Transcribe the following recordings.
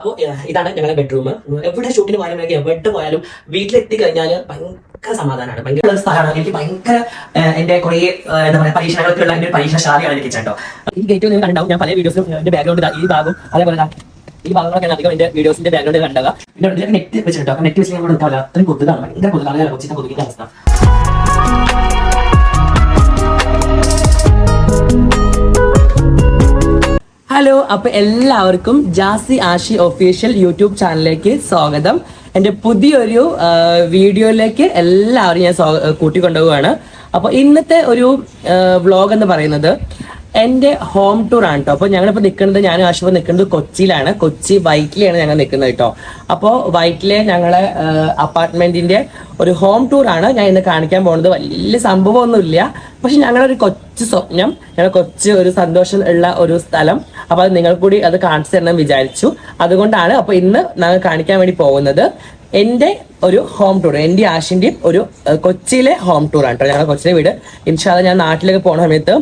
അപ്പോൾ ഇതാണ് ഞങ്ങളുടെ ബെഡ്റൂം എവിടെ ഷൂട്ടിന് പോയാലും എവിടെ പോയാലും വീട്ടിലെത്തി കഴിഞ്ഞാൽ ഭയങ്കര സമാധാനമാണ് ഭയങ്കര സ്ഥലമാണ് എനിക്ക് ഭയങ്കര എന്റെ കുറെ എന്താ പറയുക പരീക്ഷണങ്ങളൊക്കെ ഉള്ള എന്റെ പരീക്ഷണശാലയാണ് എനിക്ക് ചേട്ടോ ഈ ഗേറ്റ് നിങ്ങൾ കണ്ടാവും ഞാൻ പല വീഡിയോസിലും എന്റെ ബാക്ക്ഗ്രൗണ്ട് ഈ ഭാഗം അതേപോലെ ഈ ഭാഗങ്ങളൊക്കെ അധികം എന്റെ വീഡിയോസിന്റെ ബാക്ക്ഗ്രൗണ്ട് കണ്ടത് പിന്നെ നെറ്റ് വെച്ചിട്ടോ നെറ്റ് വെച്ച് ഞങ്ങൾ എടുക്കാവില്ല അത്രയും കൊതുകാണ്. ഭയങ്കര കൊതുകാണ്. കൊച്ചിന്റെ കൊതുകിന്റെ അവസ്ഥ. ഹലോ അപ്പൊ എല്ലാവർക്കും ജാസി ആഷി ഒഫീഷ്യൽ യൂട്യൂബ് ചാനലിലേക്ക് സ്വാഗതം. എന്റെ പുതിയൊരു വീഡിയോയിലേക്ക് എല്ലാവരും ഞാൻ കൂട്ടിക്കൊണ്ടുപോവാണ് അപ്പോൾ ഇന്നത്തെ ഒരു വ്ളോഗ് എന്ന് പറയുന്നത് എന്റെ ഹോം ടൂർ ആണ് കേട്ടോ അപ്പോൾ ഞങ്ങളിപ്പോൾ നിൽക്കുന്നത് ഞാൻ ആശുപത്രി നിൽക്കുന്നത് കൊച്ചിയിലാണ്. കൊച്ചി വൈറ്റിലാണ് ഞങ്ങൾ നിൽക്കുന്നത് കേട്ടോ അപ്പോൾ വൈറ്റിലെ ഞങ്ങളെ അപ്പാർട്ട്മെന്റിന്റെ ഒരു ഹോം ടൂർ ആണ് ഞാൻ ഇന്ന് കാണിക്കാൻ പോകുന്നത്. വലിയ സംഭവമൊന്നുമില്ല. പക്ഷെ ഞങ്ങളൊരു കൊച്ചു സ്വപ്നം ഞങ്ങൾ കൊച്ചു ഒരു സന്തോഷം ഉള്ള ഒരു സ്ഥലം. അപ്പൊ അത് നിങ്ങൾ കൂടി അത് കാണിച്ചു തരണം വിചാരിച്ചു. അതുകൊണ്ടാണ് അപ്പൊ ഇന്ന് ഞങ്ങൾ കാണിക്കാൻ വേണ്ടി പോകുന്നത്. എന്റെ ഒരു ഹോം ടൂർ എന്റെ ആഷിന്റെയും ഒരു കൊച്ചിയിലെ ഹോം ടൂർ ആണ് കേട്ടോ ഞങ്ങളുടെ കൊച്ചിയിലെ വീട്. ഇൻഷാല്ല ഞാൻ നാട്ടിലേക്ക് പോകുന്ന സമയത്ത്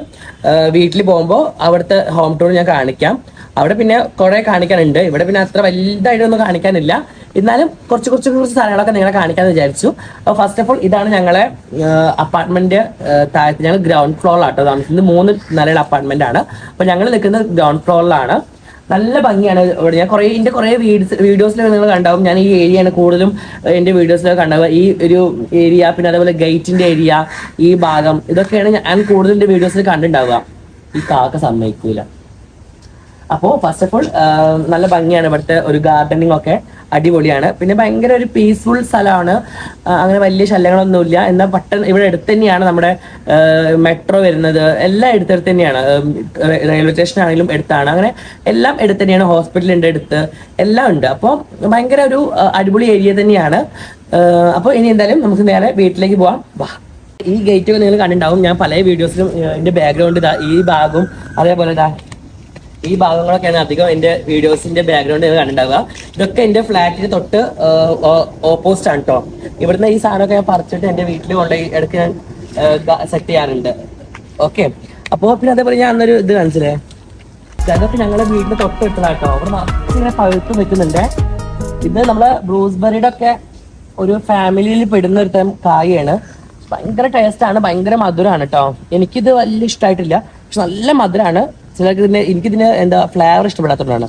വീട്ടിൽ പോകുമ്പോൾ അവിടുത്തെ ഹോം ടൂർ ഞാൻ കാണിക്കാം. അവിടെ പിന്നെ കുറെ കാണിക്കാനുണ്ട്. ഇവിടെ പിന്നെ അത്ര വലുതായിട്ടൊന്നും കാണിക്കാനില്ല. എന്നാലും കുറച്ച് കുറച്ച് കുറച്ച് സ്ഥലങ്ങളൊക്കെ നിങ്ങളെ കാണിക്കാന്ന് വിചാരിച്ചു. അപ്പോൾ ഫസ്റ്റ് ഓഫ് ഓൾ ഇതാണ് ഞങ്ങളെ അപ്പാർട്ട്മെന്റ് താഴത്ത് ഞങ്ങൾ ഗ്രൗണ്ട് ഫ്ലോറിലാട്ടോ താമസിക്കുന്നത്. മൂന്ന് നിലയുള്ള അപ്പാർട്ട്മെന്റ് ആണ്. അപ്പോൾ ഞങ്ങൾ നിൽക്കുന്നത് ഗ്രൗണ്ട് ഫ്ലോറിലാണ് നല്ല ഭംഗിയാണ്. ഇവിടെ ഞാൻ കുറേ എന്റെ കുറേ വീഡിയോസ് വീഡിയോസിൽ നിങ്ങൾ കണ്ടാവും. ഞാൻ ഈ ഏരിയയാണ് കൂടുതലും എന്റെ വീഡിയോസിലൊക്കെ കണ്ടാവുക. ഈ ഒരു ഏരിയ പിന്നെ അതേപോലെ ഗേറ്റിന്റെ ഏരിയ ഈ ഭാഗം ഇതൊക്കെയാണ് ഞാൻ കൂടുതൽ എന്റെ വീഡിയോസിൽ കണ്ടിട്ടുണ്ടാവുക ഈ കാക്ക സമ്മതിക്കൂല. അപ്പോൾ ഫസ്റ്റ് ഓഫ് ഓൾ നല്ല ഭംഗിയാണ് ഇവിടുത്തെ ഒരു ഗാർഡനിങ് ഒക്കെ. അടിപൊളിയാണ്. പിന്നെ ഭയങ്കര ഒരു പീസ്ഫുൾ സ്ഥലമാണ്. അങ്ങനെ വലിയ ശല്യങ്ങളൊന്നുമില്ല. എന്നാൽ പട്ടൺ ഇവിടെ അടുത്ത് തന്നെയാണ് നമ്മുടെ മെട്രോ വരുന്നത്. എല്ലാം എടുത്തടുത്ത് തന്നെയാണ്. റെയിൽവേ സ്റ്റേഷൻ ആണെങ്കിലും എടുത്താണ്. അങ്ങനെ എല്ലാം എടുത്ത് തന്നെയാണ്. ഹോസ്പിറ്റൽ ഉണ്ട് അടുത്ത് എല്ലാം ഉണ്ട്. അപ്പോൾ ഭയങ്കര ഒരു അടിപൊളി ഏരിയ തന്നെയാണ്. അപ്പോൾ ഇനി എന്തായാലും നമുക്ക് നേരെ വീട്ടിലേക്ക് പോവാം. വാ. ഈ ഗേറ്റ് നിങ്ങൾ കണ്ടിട്ടുണ്ടാവും. ഞാൻ പല വീഡിയോസിലും എന്റെ ബാക്ക്ഗ്രൗണ്ട് ഇതാ ഈ ഭാഗവും അതേപോലെ ഇതാ. ഈ ഭാഗങ്ങളൊക്കെയാണ് അധികം എന്റെ വീഡിയോസിന്റെ ബാക്ക്ഗ്രൗണ്ട് കണ്ടിട്ടുണ്ടാവുക. ഇതൊക്കെ എന്റെ ഫ്ലാറ്റിന് തൊട്ട് ഓപ്പോസിറ്റ് ആണ് കേട്ടോ ഇവിടുന്ന് ഈ സാധനമൊക്കെ ഞാൻ പറിച്ചിട്ട് എന്റെ വീട്ടിൽ കൊണ്ടുപോയി ഇടയ്ക്ക് ഞാൻ സെറ്റ് ചെയ്യാറുണ്ട്. ഓക്കെ അപ്പോ പിന്നെ അതേപോലെ ഞാൻ അന്നൊരു ഇത് കാണിച്ചില്ലേ? ഇതൊക്കെ ഞങ്ങളുടെ വീട്ടിന് തൊട്ട് ഇട്ടതാട്ടോ അവിടെ ഇങ്ങനെ പഴുത്ത് നിൽക്കുന്നുണ്ട് ഇത് നമ്മളെ ബ്രൂസ്ബെറിയുടെ ഒക്കെ ഒരു ഫാമിലിയിൽ പെടുന്ന ഒരു തരം കായാണ് ഭയങ്കര ടേസ്റ്റ് ആണ് ഭയങ്കര മധുരമാണ് കേട്ടോ എനിക്കിത് വലിയ ഇഷ്ടമായിട്ടില്ല പക്ഷെ നല്ല മധുരമാണ്. ചിലർക്ക് ഇതിന് എനിക്കിതിന് എന്താ ഫ്ലേവർ ഇഷ്ടപ്പെടാത്തതുകൊണ്ടാണ്.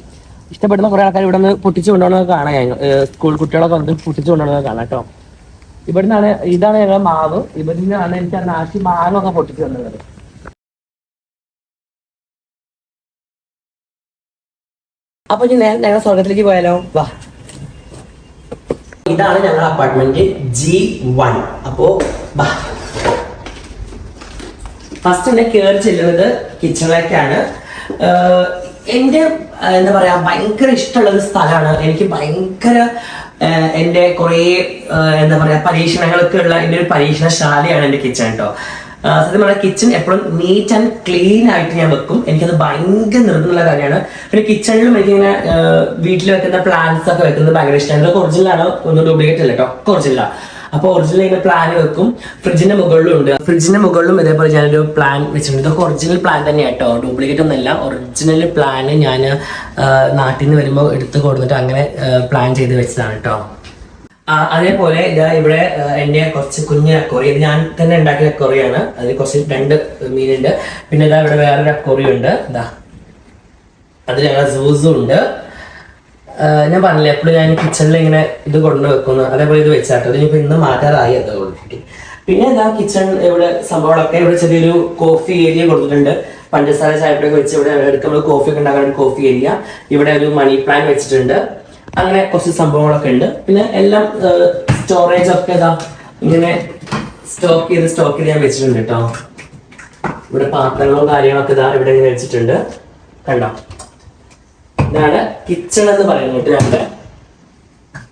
ഇഷ്ടപ്പെടുന്ന കുറെ ആൾക്കാർ ഇവിടെ നിന്ന് പൊട്ടിച്ചു കൊണ്ടുപോകുന്നത് കാണാൻ ഞാൻ. സ്കൂൾ കുട്ടികളൊക്കെ വന്നിട്ട് പൊട്ടിച്ചു കൊണ്ടുപോകുന്നത് കാണാം കേട്ടോ. ഇവിടുന്നാണ് ഇതാണ് ഞങ്ങളുടെ മാവ്. ഇവിടുന്നാണ് എനിക്ക് ആ നാശി മാങ്ങൊക്കെ പൊട്ടിച്ചു തന്നത്. അപ്പൊ നേരെ ഞങ്ങൾ സ്വർഗത്തിലേക്ക് പോയാലോ? വാ. ഇതാണ് ഞങ്ങളുടെ അപ്പാർട്ട്മെന്റ് ജി വൺ അപ്പോ ഫസ്റ്റ് എന്നെ കയറി ചെല്ലുന്നത് കിച്ചണിലേക്കാണ് എന്റെ എന്താ പറയാ ഭയങ്കര ഇഷ്ടമുള്ള ഒരു സ്ഥലമാണ്. എനിക്ക് ഭയങ്കര എന്റെ കുറേ എന്താ പറയാ പരീക്ഷണങ്ങളൊക്കെ ഉള്ള എന്റെ ഒരു പരീക്ഷണശാലയാണ് എന്റെ കിച്ചൺ കേട്ടോ സത്യം പറഞ്ഞാൽ കിച്ചൺ എപ്പോഴും നീറ്റ് ആൻഡ് ക്ലീൻ ആയിട്ട് ഞാൻ വെക്കും. എനിക്കത് ഭയങ്കര നിർബന്ധമുള്ള കാര്യമാണ്. പിന്നെ കിച്ചണിലും എനിക്കിങ്ങനെ വീട്ടിൽ വെക്കുന്ന പ്ലാന്റ്സ് ഒക്കെ വെക്കുന്നത് ഭയങ്കര ഇഷ്ടമാണ്. ആണോ ഒന്നും ഡ്യൂപ്ലിക്കേറ്റ് അല്ല കേട്ടോ കുറച്ചില്ല. ഒറിജിനലാണ് അപ്പോൾ ഒറിജിനൽ ഇങ്ങനെ പ്ലാൻ വെക്കും. ഫ്രിഡ്ജിന്റെ മുകളിലും ഉണ്ട്. ഫ്രിഡ്ജിന്റെ മുകളിലും ഇതേപോലെ ഞാനൊരു പ്ലാൻ വെച്ചിട്ടുണ്ട്. ഇതൊക്കെ ഒറിജിനൽ പ്ലാൻ തന്നെയാണ് കേട്ടോ ഡ്യൂപ്ലിക്കേറ്റ് ഒന്നല്ല. ഒറിജിനൽ പ്ലാൻ ഞാൻ നാട്ടിൽ നിന്ന് വരുമ്പോൾ എടുത്ത് കൊടുത്തിട്ട് അങ്ങനെ പ്ലാൻ ചെയ്ത് വെച്ചതാണ് കേട്ടോ അതേപോലെ ഇതാ ഇവിടെ എന്റെ കുറച്ച് കുഞ്ഞ് അക്കോറി ഇത് ഞാൻ തന്നെ ഉണ്ടാക്കിയ അക്കോറിയാണ് അതിൽ കുറച്ച് രണ്ട് മീനുണ്ട്. പിന്നെ ഇതാ ഇവിടെ വേറൊരു അക്കോറിയുണ്ട് ഇതാ അതിൽ ഞങ്ങൾ സൂസും ഉണ്ട്. ഞാൻ പറഞ്ഞില്ലേ എപ്പോഴും ഞാൻ കിച്ചണിൽ ഇങ്ങനെ ഇത് കൊണ്ടു വെക്കുന്നു. അതേപോലെ ഇത് വെച്ചാട്ടോ ഇതിനിപ്പോ ഇന്ന് മാറ്റാറായി അത് ഓൾറെഡി പിന്നെ എന്താ കിച്ചൺ ഇവിടെ സംഭവങ്ങളൊക്കെ? ഇവിടെ ചെറിയൊരു കോഫി ഏരിയ കൊടുത്തിട്ടുണ്ട്. പഞ്ചസാര ചായപ്പൊക്കെ വെച്ച് ഇവിടെ എടുക്കുമ്പോൾ കോഫി ഒക്കെ ഉണ്ടാക്കാൻ കോഫി ഏരിയ ഇവിടെ ഒരു മണി പ്ലാൻ വെച്ചിട്ടുണ്ട്. അങ്ങനെ കുറച്ച് സംഭവങ്ങളൊക്കെ ഉണ്ട്. പിന്നെ എല്ലാം സ്റ്റോറേജ് ഒക്കെ ഇതാ ഇങ്ങനെ സ്റ്റോക്ക് ചെയ്ത് സ്റ്റോക്ക് ചെയ്ത് ഞാൻ വെച്ചിട്ടുണ്ട് കേട്ടോ. ഇവിടെ പാത്രങ്ങളും കാര്യങ്ങളൊക്കെ ഇതാ ഇവിടെ ഇങ്ങനെ വെച്ചിട്ടുണ്ട്. കണ്ടോ? ഇതാണ് കിച്ചൺ എന്ന് പറയുന്നത്. ഞങ്ങളുടെ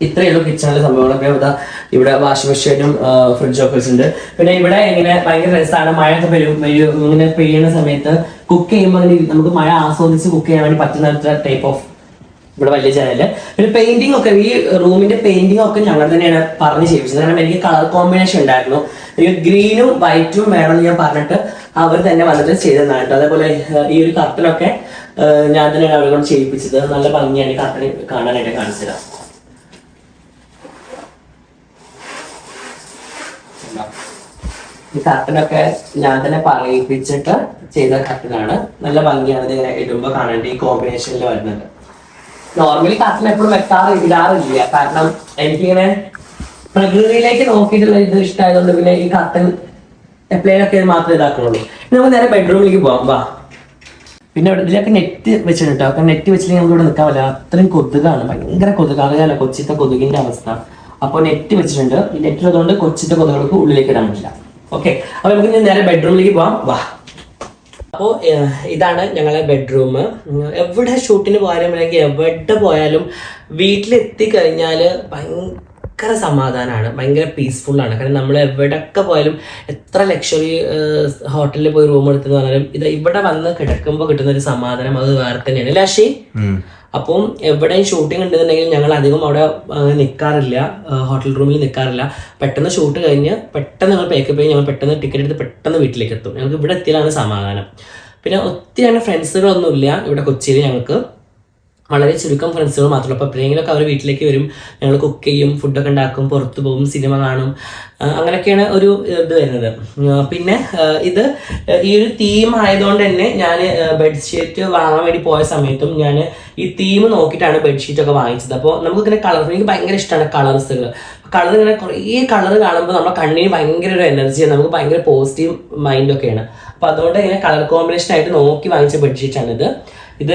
ഇത്രയേ ഉള്ളൂ കിച്ചണിലെ സംഭവങ്ങളൊക്കെ. ഇതാ ഇവിടെ വാഷിംഗ് മെഷീനും ഫ്രിഡ്ജ് ഒക്കെ ഉണ്ട്. പിന്നെ ഇവിടെ ഇങ്ങനെ ഭയങ്കര രസമാണ് മഴയൊക്കെ വരും ഇങ്ങനെ പെയ്യുന്ന സമയത്ത് കുക്ക് ചെയ്യുമ്പോൾ നമുക്ക് മഴ ആസ്വദിച്ച് കുക്ക് ചെയ്യാൻ വേണ്ടി പറ്റുന്ന ടൈപ്പ് ഓഫ് ഇവിടെ വലിയ ചാനൽ പിന്നെ പെയിന്റിംഗ് ഒക്കെ ഈ റൂമിന്റെ പെയിന്റിംഗ് ഒക്കെ ഞങ്ങൾ തന്നെയാണ് പറഞ്ഞ് ചെയ്യിച്ചത് കാരണം എനിക്ക് കളർ കോമ്പിനേഷൻ ഉണ്ടായിരുന്നു. എനിക്ക് ഗ്രീനും വൈറ്റും വേണമെന്ന് ഞാൻ പറഞ്ഞിട്ട് അവർ തന്നെ വന്നിട്ട് ചെയ്തതാണ് കേട്ടോ. അതേപോലെ ഈ ഒരു കർട്ടനൊക്കെ ഞാൻ തന്നെയാണ് അവരെ കൊണ്ട് ചെയ്യിപ്പിച്ചത്. നല്ല ഭംഗിയാണ്. കർട്ടൻ കാണാനായിട്ട് കാണിച്ചു തരാം. കർട്ടനൊക്കെ ഞാൻ തന്നെ പറയിപ്പിച്ചിട്ട് ചെയ്ത കർട്ടനാണ്. നല്ല ഭംഗിയാണ് ഇതിങ്ങനെ ഇടുമ്പോൾ കാണേണ്ട ഈ കോമ്പിനേഷനിൽ വരുന്നത്. നോർമലി കർട്ടൻ എപ്പോഴും വെക്കാറ് ഇടാറില്ല. കാരണം എനിക്കിങ്ങനെ പ്രകൃതിയിലേക്ക് നോക്കിയിട്ടുള്ള ഇത് ഇഷ്ടമായതുകൊണ്ട് പിന്നെ ഈ കർട്ടൻ എപ്പോഴൊക്കെ മാത്രമേ ഇതാക്കുള്ളൂ. നമുക്ക് നേരെ ബെഡ്റൂമിലേക്ക് പോകാം വാ. പിന്നെ ഇതിലൊക്കെ നെറ്റ് വെച്ചിട്ടുണ്ട് കേട്ടോ നെറ്റ് വെച്ചില്ലെങ്കിൽ നമുക്ക് ഇവിടെ നിൽക്കാൻ പറ്റില്ല. അത്രയും കൊതുകാണ്. ഭയങ്കര കൊതുക് അറിയാലോ കൊച്ചിത്തെ കൊതുകിന്റെ അവസ്ഥ. അപ്പോൾ നെറ്റ് വെച്ചിട്ടുണ്ട്. ഈ നെറ്റ് ഉള്ളതുകൊണ്ട് കൊച്ചിത്തെ കൊതുകൾക്ക് ഉള്ളിലേക്ക് ഇടാൻ പറ്റില്ല. ഓക്കെ അപ്പൊ നമുക്ക് നേരെ ബെഡ്റൂമിലേക്ക് പോവാം. വാ. അപ്പോൾ ഇതാണ് ഞങ്ങളുടെ ബെഡ്റൂം എവിടെ ഷൂട്ടിന് പോയാലും അല്ലെങ്കിൽ എവിടെ പോയാലും വീട്ടിലെത്തി കഴിഞ്ഞാൽ ഭയങ്കര സമാധാനമാണ് ഭയങ്കര പീസ്ഫുള്ളാണ് കാരണം നമ്മൾ എവിടെയൊക്കെ പോയാലും എത്ര ലക്ഷറി ഹോട്ടലിൽ പോയി റൂം എടുത്തെന്ന് പറഞ്ഞാലും ഇത് ഇവിടെ വന്ന് കിടക്കുമ്പോൾ കിട്ടുന്ന ഒരു സമാധാനം അത് വേറെ തന്നെയാണ്. അല്ലേ അഷി അപ്പം എവിടെയും ഷൂട്ടിംഗ് ഉണ്ടെന്നുണ്ടെങ്കിൽ ഞങ്ങൾ അധികം അവിടെ നിൽക്കാറില്ല ഹോട്ടൽ റൂമിൽ നിൽക്കാറില്ല പെട്ടെന്ന് ഷൂട്ട് കഴിഞ്ഞ് പെട്ടെന്ന് ഞങ്ങൾ പേക്കപ്പ് ചെയ്ത് ഞങ്ങൾ പെട്ടെന്ന് ടിക്കറ്റ് എടുത്ത് പെട്ടെന്ന് വീട്ടിലേക്ക് എത്തും. ഞങ്ങൾക്ക് ഇവിടെ എത്തിയാലാണ് സമാധാനം. പിന്നെ ഒത്തിരി അങ്ങനെ ഫ്രണ്ട്സുകളൊന്നുമില്ല ഇവിടെ കൊച്ചിയിൽ ഞങ്ങൾക്ക്. വളരെ ചുരുക്കം ഫ്രണ്ട്സുകൾ മാത്രമേ അപ്പോൾ എപ്പോഴെങ്കിലുമൊക്കെ അവർ വീട്ടിലേക്ക് വരും. ഞങ്ങൾ കുക്ക് ചെയ്യും ഫുഡൊക്കെ ഉണ്ടാക്കും പുറത്ത് പോകും സിനിമ കാണും. അങ്ങനെയൊക്കെയാണ് ഒരു ഇത് വരുന്നത്. പിന്നെ ഇത് ഈ ഒരു തീം ആയതുകൊണ്ട് തന്നെ ഞാൻ ബെഡ്ഷീറ്റ് വാങ്ങാൻ വേണ്ടി പോയ സമയത്തും ഞാൻ ഈ തീം നോക്കിയിട്ടാണ് ബെഡ്ഷീറ്റ് ഒക്കെ വാങ്ങിച്ചത്. അപ്പോൾ നമുക്കിങ്ങനെ കളർ എനിക്ക് ഭയങ്കര ഇഷ്ടമാണ് കളേഴ്സുകൾ കളർ ഇങ്ങനെ കുറേ കളർ കാണുമ്പോൾ നമ്മുടെ കണ്ണിന് ഭയങ്കര ഒരു എനർജിയാണ് നമുക്ക് ഭയങ്കര പോസിറ്റീവ് മൈൻഡൊക്കെയാണ് അപ്പോൾ അതുകൊണ്ട് ഇങ്ങനെ കളർ കോമ്പിനേഷൻ ആയിട്ട് നോക്കി വാങ്ങിച്ച ബെഡ്ഷീറ്റാണിത് ഇത്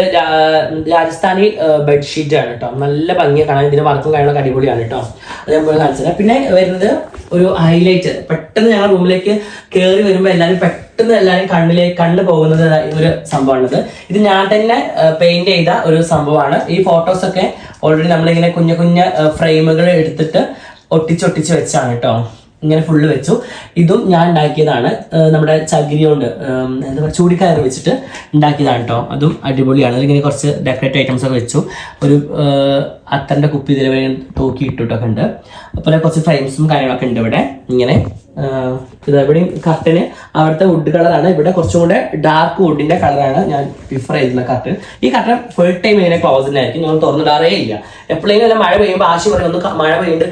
രാജസ്ഥാനി ബെഡ്ഷീറ്റ് ആണ് കേട്ടോ നല്ല ഭംഗിയെ കാണാൻ. ഇതിന്റെ വർക്കും കാര്യങ്ങളൊക്കെ അടിപൊളിയാണ് കേട്ടോ അത് ഞാൻ കാണിച്ചത്. പിന്നെ വരുന്നത് ഒരു ഹൈലൈറ്റ് പെട്ടെന്ന് ഞങ്ങൾ റൂമിലേക്ക് കയറി വരുമ്പോൾ എല്ലാവരും പെട്ടെന്ന് എല്ലാവരും കണ്ണിലേക്ക് കണ്ണ് പോകുന്നത് ഒരു സംഭവമാണിത്. ഇത് ഞാൻ തന്നെ പെയിന്റ് ചെയ്ത ഒരു സംഭവമാണ്. ഈ ഫോട്ടോസ് ഒക്കെ ഓൾറെഡി നമ്മളിങ്ങനെ കുഞ്ഞു കുഞ്ഞു ഫ്രെയിമുകൾ എടുത്തിട്ട് ഒട്ടിച്ചൊട്ടിച്ച് വെച്ചാണ് കേട്ടോ ഇങ്ങനെ ഫുള്ള് വെച്ചു. ഇതും ഞാൻ ഉണ്ടാക്കിയതാണ്. നമ്മുടെ ചകിരി കൊണ്ട് എന്താ പറയുക ചൂടിക്കയർ വെച്ചിട്ട് ഉണ്ടാക്കിയതാണ് കേട്ടോ അതും അടിപൊളിയാണ്. അതിലിങ്ങനെ കുറച്ച് ഡെക്കറേറ്റ് ഐറ്റംസ് ഒക്കെ വെച്ചു. ഒരു ഏർ കുപ്പി ഇതിൽ തൂക്കി ഇട്ടിട്ടൊക്കെ ഉണ്ട്. അതുപോലെ കുറച്ച് ഫ്രെയിംസും കാര്യങ്ങളൊക്കെ ഉണ്ട് ഇവിടെ. ഇങ്ങനെ ഏർ ഇത് ഇവിടെയും കർട്ടന് അവിടുത്തെ വുഡ് കളറാണ് ഇവിടെ കുറച്ചും കൂടെ ഡാർക്ക് വുഡിന്റെ കളറാണ് ഞാൻ പ്രിഫർ ചെയ്തിരുന്ന കർട്ടൻ ഈ കർട്ടൻ ഫുൾ ടൈം ഇങ്ങനെ ക്ലോസിലായിരിക്കും ഞങ്ങൾ തുറന്നിടാറേ ഇല്ല. എപ്പോഴെങ്കിലും മഴ പെയ്യുമ്പോൾ ആശി പറയും ഒന്ന് മഴ പെയ്യുന്നുണ്ട്.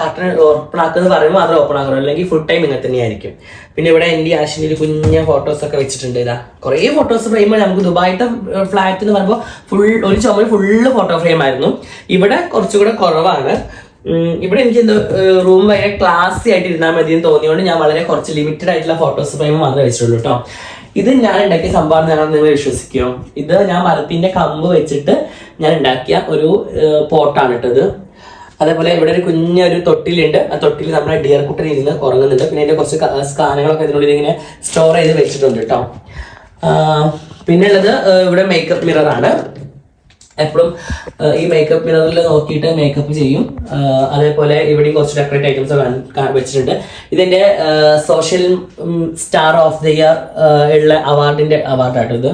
കർട്ടൻ ഓപ്പൺ ആക്കുന്നത് പറയുമ്പോൾ മാത്രമേ ഓപ്പൺ ആക്കുള്ളൂ അല്ലെങ്കിൽ ഫുൾ ടൈം ഇങ്ങനെ തന്നെയായിരിക്കും പിന്നെ ഇവിടെ എന്റെ ആശിന്റെ കുഞ്ഞ ഫോട്ടോസ് ഒക്കെ വെച്ചിട്ടുണ്ട്. ഇതാ കുറേ ഫോട്ടോസ് ഫ്രെയിം നമുക്ക് ദുബായിത്തെ ഫ്ലാറ്റ് എന്ന് പറയുമ്പോൾ ഫുൾ ഒരു ചുമര് ഫുള്ള് ഫോട്ടോ ഫ്രെയിം ആയിരുന്നു. ഇവിടെ കുറച്ചുകൂടെ കുറവാണ്. ഇവിടെ എനിക്ക് എന്തോ റൂം ഭയങ്കര ക്ലാസി ആയിട്ട് ഇരുന്നാൽ മതി എന്ന് തോന്നിയോണ്ട് ഞാൻ വളരെ കുറച്ച് ലിമിറ്റഡ് ആയിട്ടുള്ള ഫോട്ടോസ് ഫ്രെയിം മാത്രമേ വെച്ചിട്ടുള്ളൂ കേട്ടോ ഇത് ഞാൻ ഉണ്ടാക്കിയ സംഭവം ഞാൻ നിങ്ങൾ വിശ്വസിക്കുമോ ഇത് ഞാൻ മരത്തിന്റെ കമ്പ് വെച്ചിട്ട് ഞാൻ ഉണ്ടാക്കിയ ഒരു പോട്ടാണ് ഇട്ടത് അതേപോലെ ഇവിടെ ഒരു കുഞ്ഞൊരു തൊട്ടിലുണ്ട്. ആ തൊട്ടിൽ നമ്മുടെ ഡിയർ കുട്ടൻ ഇരുന്ന് ഉറങ്ങുന്നുണ്ട് പിന്നെ അതിന്റെ കുറച്ച് സ്ഥാനങ്ങളൊക്കെ ഇതിനുള്ളിൽ ഇങ്ങനെ സ്റ്റോർ ചെയ്ത് വെച്ചിട്ടുണ്ട് കേട്ടോ പിന്നെ ഉള്ളത് ഇവിടെ മേക്കപ്പ് മിററാണ് എപ്പോഴും ഈ മേക്കപ്പ് മിററിൽ നോക്കിയിട്ട് മേക്കപ്പ് ചെയ്യും. അതേപോലെ ഇവിടെയും കുറച്ച് ഡെക്കറേറ്റ് ഐറ്റംസ് വെച്ചിട്ടുണ്ട്. ഇതിന്റെ social star of the year ഉള്ള അവാർഡിന്റെ അവാർഡാട്ടോ ഇത്.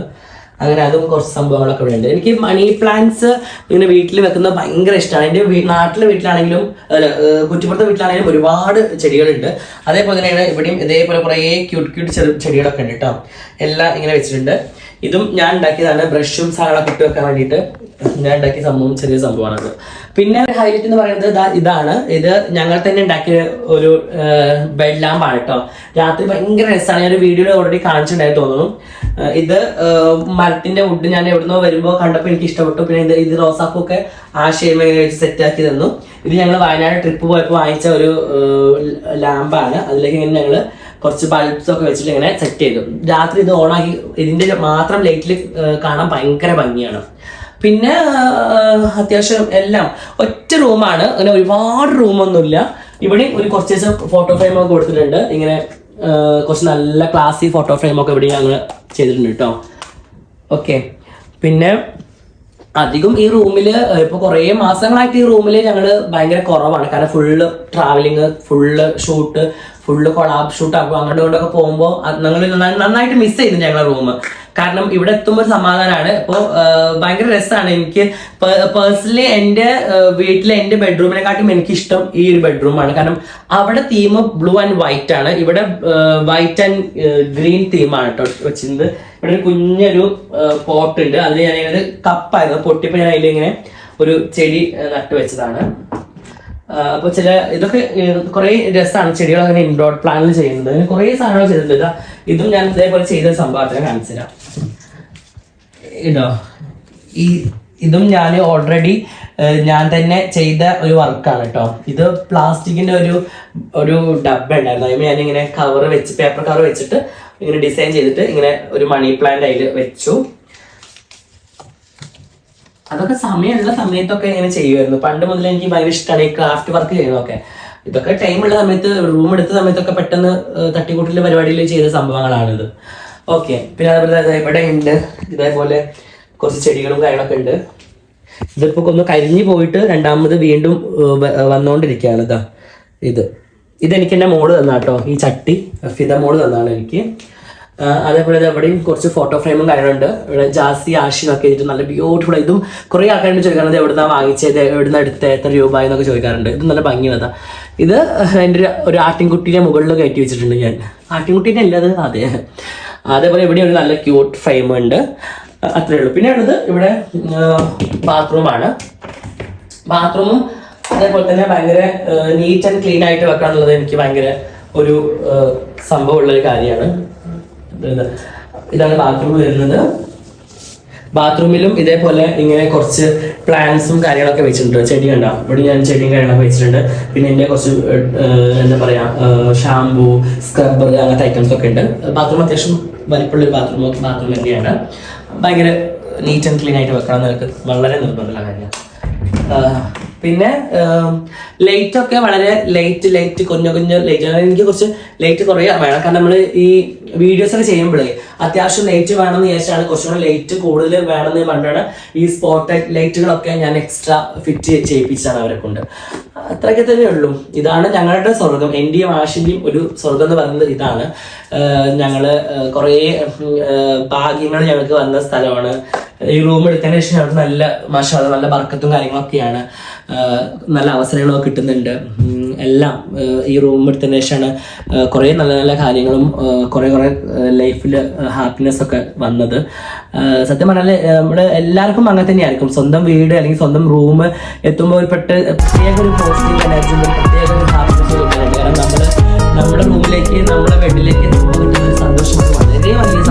അങ്ങനെ അതും കുറച്ച് സംഭവങ്ങളൊക്കെ ഇവിടെ ഉണ്ട് എനിക്ക് മണി പ്ലാന്റ്സ് ഇങ്ങനെ വീട്ടിൽ വെക്കുന്നത് ഭയങ്കര ഇഷ്ടമാണ് എന്റെ നാട്ടിലെ വീട്ടിലാണെങ്കിലും കുറ്റിപ്പുറത്തെ വീട്ടിലാണെങ്കിലും ഒരുപാട് ചെടികളുണ്ട്. അതേപോലെ തന്നെയാണ് ഇവിടെയും ഇതേപോലെ കുറേ ക്യൂട്ട് ക്യൂട്ട് ചെടികളൊക്കെ ഉണ്ട് കേട്ടോ. എല്ലാം ഇങ്ങനെ വെച്ചിട്ടുണ്ട്. ഇതും ഞാൻ ഉണ്ടാക്കിയതാണ് ബ്രഷും സാധനങ്ങളൊക്കെ ഇട്ട് വെക്കാൻ വേണ്ടിയിട്ട്. ഞാൻ ഉണ്ടാക്കിയ സംഭവം ചെറിയ സംഭവമാണത് പിന്നെ ഹൈലൈറ്റ് എന്ന് പറയുന്നത് ഇതാണ്. ഇത് ഞങ്ങൾ തന്നെ ഉണ്ടാക്കിയ ഒരു ബെഡ് ലാമ്പാണ് കേട്ടോ രാത്രി ഭയങ്കര രസമാണ് ഞാൻ ഒരു വീഡിയോ ഓൾറെഡി കാണിച്ചിട്ടുണ്ടായി തോന്നുന്നു. ഇത് മരത്തിന്റെ വുഡ് ഞാൻ എവിടുന്നോ വരുമ്പോൾ കണ്ടപ്പോൾ എനിക്ക് ഇഷ്ടപ്പെട്ടു. പിന്നെ ഇത് ഇത് റോസാപ്പൂക്കെ ആശയം വെച്ച് സെറ്റ് ആക്കി തന്നു. ഇത് ഞങ്ങൾ വയനാട് ട്രിപ്പ് പോയപ്പോൾ വാങ്ങിച്ച ഒരു ലാമ്പാണ് അതിലേക്ക് ഇങ്ങനെ ഞങ്ങൾ കുറച്ച് ബൾബ്സ് ഒക്കെ വെച്ചിട്ട് ഇങ്ങനെ സെറ്റ് ചെയ്തു. രാത്രി ഇത് ഓണാക്കി ഇതിന്റെ മാത്രം ലൈറ്റിൽ കാണാൻ ഭയങ്കര ഭംഗിയാണ്. പിന്നെ അത്യാവശ്യം എല്ലാം. ഒറ്റ റൂമാണ്. അങ്ങനെ ഒരുപാട് റൂമൊന്നുമില്ല. ഇവിടെ ഒരു കുറച്ച് ദിവസം ഫോട്ടോ ഫ്രെയിം ഒക്കെ കൊടുത്തിട്ടുണ്ട്. ഇങ്ങനെ കുറച്ച് നല്ല ക്ലാസ്സി ഫോട്ടോ ഫ്രെയിം ഒക്കെ ഇവിടെ ഞങ്ങൾ ചെയ്തിട്ടുണ്ട് കേട്ടോ. ഓക്കെ പിന്നെ അധികം ഈ റൂമിൽ ഇപ്പോൾ കുറേ മാസങ്ങളായിട്ട് ഈ റൂമിൽ ഞങ്ങൾ ഭയങ്കര കുറവാണ്. കാരണം full travelling full shoot full collab shoot ആക്കും അങ്ങോട്ടും ഇങ്ങോട്ടൊക്കെ പോകുമ്പോൾ ഞങ്ങൾ നന്നായിട്ട് മിസ് ചെയ്തു ഞങ്ങളുടെ റൂം കാരണം ഇവിടെ എത്തുമ്പോൾ സമാധാനമാണ് ഇപ്പോൾ ഭയങ്കര രസമാണ് എനിക്ക് പേഴ്സണലി എന്റെ വീട്ടിലെ എന്റെ ബെഡ്റൂമിനെക്കാട്ടും എനിക്ക് ഇഷ്ടം ഈ ഒരു ബെഡ്റൂമാണ് കാരണം അവിടെ തീം ബ്ലൂ ആൻഡ് വൈറ്റ് ആണ്. ഇവിടെ വൈറ്റ് ആൻഡ് ഗ്രീൻ തീമാണ് കേട്ടോ വെച്ചിരുന്നത്. ഇവിടെ ഒരു കുഞ്ഞൊരു പോട്ട് ഉണ്ട്. അതിൽ ഞാൻ ഇങ്ങനെ കപ്പായിരുന്നു പൊട്ടിയപ്പോൾ ഞാൻ അതിലിങ്ങനെ ഒരു ചെടി നട്ടു വെച്ചതാണ്. അപ്പോൾ ചില ഇതൊക്കെ കുറെ രസമാണ് ചെടികൾ അങ്ങനെ ഇൻഡോർ പ്ലാനിൽ ചെയ്യുന്നത്. കുറെ സാധനങ്ങൾ ചെയ്തിട്ടുണ്ട്. ഇതും ഞാൻ ഇതേപോലെ ചെയ്ത സംഭവത്തിന് കാണിച്ചു തരാം ഇതോ ഈ ഇതും ഞാൻ ഓൾറെഡി ഞാൻ തന്നെ ചെയ്ത ഒരു വർക്കാണ് കേട്ടോ ഇത് പ്ലാസ്റ്റിക്കിന്റെ ഒരു ഒരു ഡബ്ബ ഉണ്ടായിരുന്നു. അതിന് ഇങ്ങനെ കവർ വെച്ച് പേപ്പർ കവർ വെച്ചിട്ട് ഇങ്ങനെ ഡിസൈൻ ചെയ്തിട്ട് ഇങ്ങനെ ഒരു മണി പ്ലാന്റ് അതിൽ വെച്ചു. അതൊക്കെ സമയമുള്ള സമയത്തൊക്കെ ഇങ്ങനെ ചെയ്യുമായിരുന്നു. പണ്ട് മുതൽ എനിക്ക് ഭയങ്കര ഇഷ്ടമാണ് ഈ ക്രാഫ്റ്റ് വർക്ക് ചെയ്യുന്നതൊക്കെ. ഇതൊക്കെ ടൈമുള്ള സമയത്ത് റൂം എടുത്ത സമയത്തൊക്കെ പെട്ടെന്ന് തട്ടിക്കൂട്ടിലെ പരിപാടിയിൽ ചെയ്ത സംഭവങ്ങളാണിത്. ഓക്കെ പിന്നെ അതുപോലെ ഇവിടെ ഉണ്ട്. ഇതേപോലെ കുറച്ച് ചെടികളും കാര്യങ്ങളൊക്കെ ഉണ്ട്. ഇതിപ്പോ ഒന്ന് കരിഞ്ഞു പോയിട്ട് രണ്ടാമത് വീണ്ടും വന്നുകൊണ്ടിരിക്കുകയാണ് ഇതാ ഇത്. ഇതെനിക്ക് എന്റെ മോൾ തന്ന കേട്ടോ ഈ ചട്ടി ഫിത മോൾ തന്നാണ് എനിക്ക്. അതേപോലെ എവിടെയും കുറച്ച് ഫോട്ടോ ഫ്രെയിമും കാര്യങ്ങളുണ്ട്. ഇവിടെ ജാസി ആഷിനൊക്കെ ചെയ്തിട്ട് നല്ല ബ്യൂട്ടിഫുൾ ഇതും കുറേ ആൾക്കാരോട് ചോദിക്കാറുണ്ട് എവിടുന്നാ വാങ്ങിച്ചത്? എവിടുന്ന് എടുത്ത്? എത്ര രൂപ എന്നൊക്കെ ചോദിക്കാറുണ്ട്. ഇത് നല്ല ഭംഗിയുള്ളതാ. ഇത് എന്റെ ഒരു ആട്ടിൻകുട്ടീനെ മുകളിൽ കയറ്റി വെച്ചിട്ടുണ്ട് ഞാൻ. ആട്ടിൻകുട്ടീനെ അല്ല അത്? അതെ. അതേപോലെ ഇവിടെ ഒരു നല്ല ക്യൂട്ട് ഫ്രെയിം ഉണ്ട്. അത്രേ ഉള്ളൂ. പിന്നെ ഉള്ളത് ഇവിടെ ബാത്റൂമാണ് ബാത്റൂമും അതേപോലെ തന്നെ ഭയങ്കര നീറ്റ് ആൻഡ് ക്ലീൻ ആയിട്ട് വെക്കാന്നുള്ളത് എനിക്ക് ഭയങ്കര ഒരു സംഭവമുള്ള ഒരു കാര്യമാണ്. ഇതാണ് ബാത്റൂം വരുന്നത്. ബാത്റൂമിലും ഇതേപോലെ ഇങ്ങനെ കുറച്ച് പ്ലാന്റ്സും കാര്യങ്ങളൊക്കെ വെച്ചിട്ടുണ്ട്. ചെടി കണ്ടോ? ഇവിടെ ഞാൻ ചെടിയും കാര്യങ്ങളൊക്കെ വെച്ചിട്ടുണ്ട്. പിന്നെ എന്റെ കുറച്ച് എന്താ പറയാ ഷാംപൂ സ്ക്രബ്ബർ അങ്ങനത്തെ ഐറ്റംസ് ഒക്കെ ഉണ്ട്. ബാത്റൂം അത്യാവശ്യം വലിപ്പമുള്ള ഒരു ബാത്റൂം ബാത്റൂം തന്നെയാണ്. ഭയങ്കര നീറ്റ് ആൻഡ് ക്ലീൻ ആയിട്ട് വെക്കണം എന്ന് എനിക്ക് വളരെ നിർബന്ധമുള്ള കാര്യമാണ്. പിന്നെ ലൈറ്റ് ഒക്കെ വളരെ ലൈറ്റ് ലൈറ്റ് കുഞ്ഞു കുഞ്ഞു ലൈറ്റ് എനിക്ക് കുറച്ച് ലൈറ്റ് കുറേ വേണം. കാരണം നമ്മൾ ഈ വീഡിയോസ് ഒക്കെ ചെയ്യുമ്പോഴേ അത്യാവശ്യം ലൈറ്റ് വേണമെന്ന് വിചാരിച്ചാണ്. കുറച്ചുകൂടെ ലൈറ്റ് കൂടുതൽ വേണമെന്ന് പറഞ്ഞാണ് ഈ സ്പോട്ട് ലൈറ്റുകളൊക്കെ ഞാൻ എക്സ്ട്രാ ഫിറ്റ് ചെയ്യിപ്പിച്ചാണ് അവരെ കൊണ്ട്. അത്രയൊക്കെ തന്നെ ഉള്ളൂ. ഇതാണ് ഞങ്ങളുടെ സ്വർഗം എന്റെയും ആഷിന്റെയും ഒരു സ്വർഗം എന്ന് പറയുന്നത് ഇതാണ്. ഞങ്ങൾ കുറേ ഭാഗ്യങ്ങൾ ഞങ്ങൾക്ക് വന്ന സ്ഥലമാണ്. ഈ റൂം എടുത്തതിന് ശേഷം ഞങ്ങൾക്ക് നല്ല മാഷാ നല്ല ബർക്കത്തും കാര്യങ്ങളൊക്കെയാണ്. നല്ല അവസരങ്ങളൊക്കെ കിട്ടുന്നുണ്ട്. എല്ലാം ഈ റൂം എടുത്തതിന് ശേഷമാണ് കുറേ നല്ല നല്ല കാര്യങ്ങളും കുറേ കുറേ ലൈഫിൽ ഹാപ്പിനെസ് ഒക്കെ വന്നത്. സത്യം പറഞ്ഞാൽ നമ്മുടെ എല്ലാവർക്കും അങ്ങനെ തന്നെയായിരിക്കും. സ്വന്തം വീട് അല്ലെങ്കിൽ സ്വന്തം റൂം എത്തുമ്പോൾ ഒരു പെട്ട് പ്രത്യേക ഒരു പോസിറ്റീവ് എനർജി പ്രത്യേക ഒരു ഹാപ്പിനെസ് കാരണം നമ്മൾ നമ്മുടെ റൂമിലേക്ക് നമ്മുടെ ബെഡിലേക്ക് സന്തോഷം വളരെ വലിയ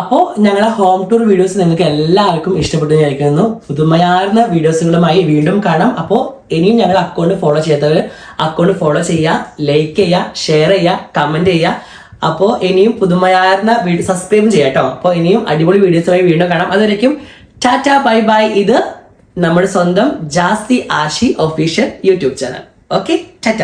അപ്പോൾ ഞങ്ങളുടെ ഹോം ടൂർ വീഡിയോസ് നിങ്ങൾക്ക് എല്ലാവർക്കും ഇഷ്ടപ്പെട്ടു വിചാരിക്കുന്നു. പുതുമയാർന്ന വീഡിയോസുകളുമായി വീണ്ടും കാണാം. അപ്പോൾ ഇനിയും ഞങ്ങൾ അക്കൗണ്ട് ഫോളോ ചെയ്യാത്തവർ അക്കൗണ്ട് ഫോളോ ചെയ്യുക ലൈക്ക് ചെയ്യുക ഷെയർ ചെയ്യുക കമന്റ് ചെയ്യുക. അപ്പോൾ ഇനിയും പുതുമയാർന്ന വീഡിയോ സബ്സ്ക്രൈബ് ചെയ്യാം കേട്ടോ. അപ്പോൾ ഇനിയും അടിപൊളി വീഡിയോസുമായി വീണ്ടും കാണാം. അതുവരേക്കും ടാറ്റ ബൈ ബൈ. ഇത് നമ്മുടെ സ്വന്തം Jasthi Ashi official YouTube channel okay tata.